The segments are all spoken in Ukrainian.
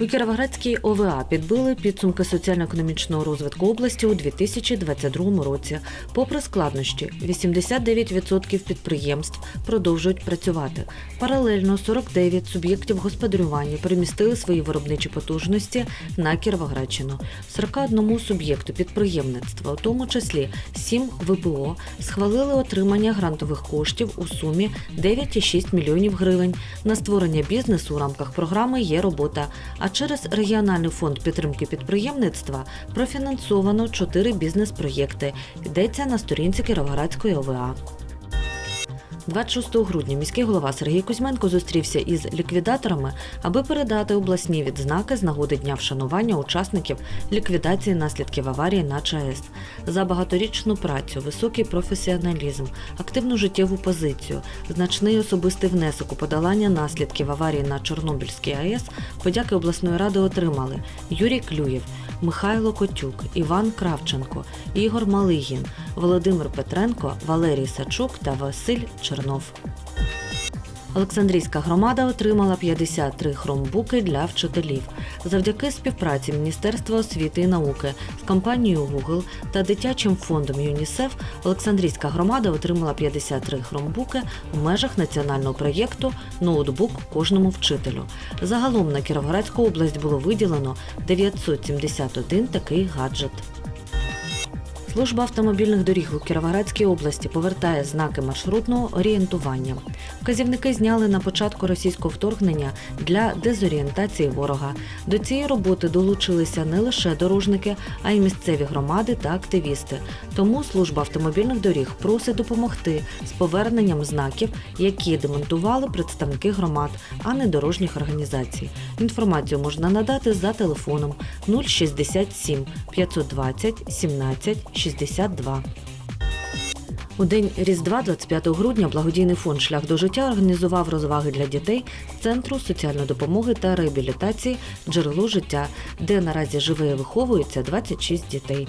У Кіровоградській ОВА підбили підсумки соціально-економічного розвитку області у 2022 році. Попри складнощі, 89% підприємств продовжують працювати. Паралельно 49 суб'єктів господарювання перемістили свої виробничі потужності на Кіровоградщину. 41 суб'єкту підприємництва, у тому числі 7 ВПО, схвалили отримання грантових коштів у сумі 9,6 мільйонів гривень. На створення бізнесу у рамках програми є робота. А через регіональний фонд підтримки підприємництва профінансовано чотири бізнес-проєкти. Йдеться на сторінці Кіровоградської ОВА. 26 грудня міський голова Сергій Кузьменко зустрівся із ліквідаторами, аби передати обласні відзнаки з нагоди дня вшанування учасників ліквідації наслідків аварії на ЧАЕС за багаторічну працю, високий професіоналізм, активну життєву позицію, значний особистий внесок у подолання наслідків аварії на Чорнобильській АЕС. Подяки обласної ради отримали Юрій Клюєв, Михайло Котюк, Іван Кравченко, Ігор Малигін, Володимир Петренко, Валерій Сачук та Василь Чернов. Олександрійська громада отримала 53 хромбуки для вчителів. Завдяки співпраці Міністерства освіти і науки з компанією Google та дитячим фондом ЮНІСЕФ Олександрійська громада отримала 53 хромбуки у межах національного проєкту Ноутбук кожному вчителю. Загалом на Кіровоградську область було виділено 971 такий гаджет. Служба автомобільних доріг у Кіровоградській області повертає знаки маршрутного орієнтування. Вказівники зняли на початку російського вторгнення для дезорієнтації ворога. До цієї роботи долучилися не лише дорожники, а й місцеві громади та активісти. Тому служба автомобільних доріг просить допомогти з поверненням знаків, які демонтували представники громад, а не дорожніх організацій. Інформацію можна надати за телефоном 067 520 17 62. У день Різдва, 25 грудня, благодійний фонд Шлях до життя організував розваги для дітей з центру соціальної допомоги та реабілітації Джерело життя, де наразі живе і виховується 26 дітей.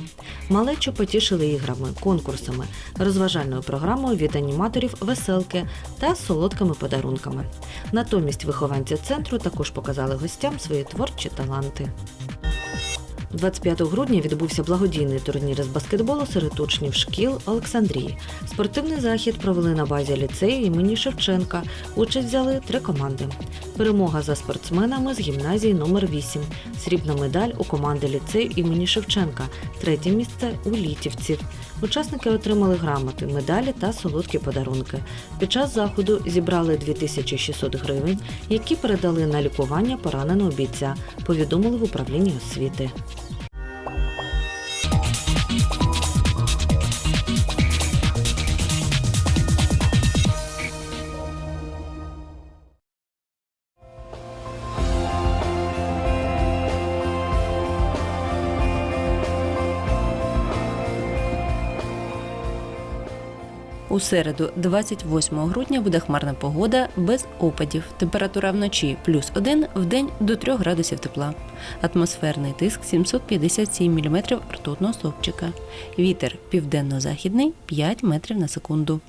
Малечу потішили іграми, конкурсами, розважальною програмою від аніматорів веселки та солодкими подарунками. Натомість вихованці центру також показали гостям свої творчі таланти. 25 грудня відбувся благодійний турнір з баскетболу серед учнів шкіл Олександрії. Спортивний захід провели на базі ліцею імені Шевченка. Участь взяли три команди. Перемога за спортсменами з гімназії номер 8 Срібна медаль у команди ліцею імені Шевченка. Третє місце у літівців. Учасники отримали грамоти, медалі та солодкі подарунки. Під час заходу зібрали 2600 гривень, які передали на лікування пораненого бійця. Повідомили в управлінні освіти. У середу, 28 грудня, буде хмарна погода без опадів. Температура вночі плюс 1, в день до 3 градусів тепла. Атмосферний тиск 757 мм ртутного стовпчика. Вітер південно-західний 5 метрів на секунду.